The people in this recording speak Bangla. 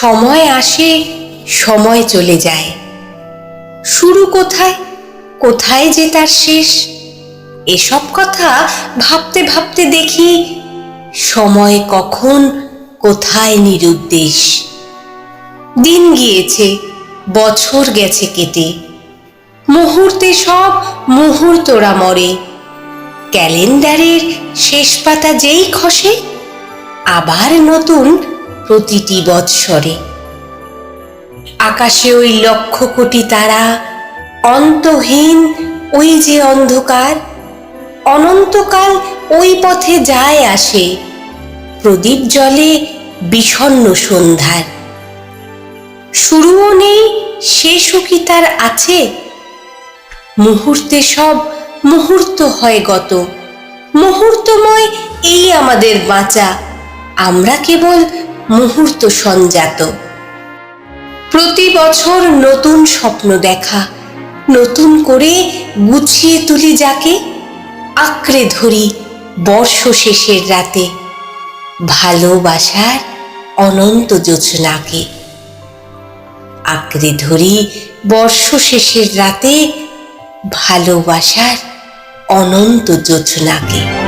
সময় আসে, সময় চলে যায়। শুরু কোথায়? কোথায় যে তার শেষ? এসব কথা ভাবতে ভাবতে দেখি, সময় কখন, কোথায় নিরুদ্দেশ? দিন গিয়েছে, বছর গেছে কেটে। মুহূর্তে সব মুহূর্তরা মরে। ক্যালেন্ডারের শেষ পাতা যেই খসে, আবার নতুন প্রতিটি বৎসরে। আকাশে ওই লক্ষ কোটি তারা, অন্তহীন ওই যে অন্ধকার, অনন্তকাল ওই পথে যায় আসে, প্রদীপ জলে বিষণ্ণ সন্ধ্যার। শুরুও নেই, শেষও কি তার আছে? মুহূর্তে সব মুহূর্ত হয় গত, মুহূর্তময় এই আমাদের বাঁচা। আমরা কেবল মুহূর্ত সঞ্জাত। প্রতি বছর নতুন স্বপ্ন দেখা, নতুন করে গুছিয়ে তুলি যাকে, আঁকড়ে ধরি বর্ষ শেষের রাতে, ভালোবাসার অনন্ত জোছনাকে আঁকড়ে ধরি বর্ষ শেষের রাতে, ভালোবাসার অনন্ত জোছনাকে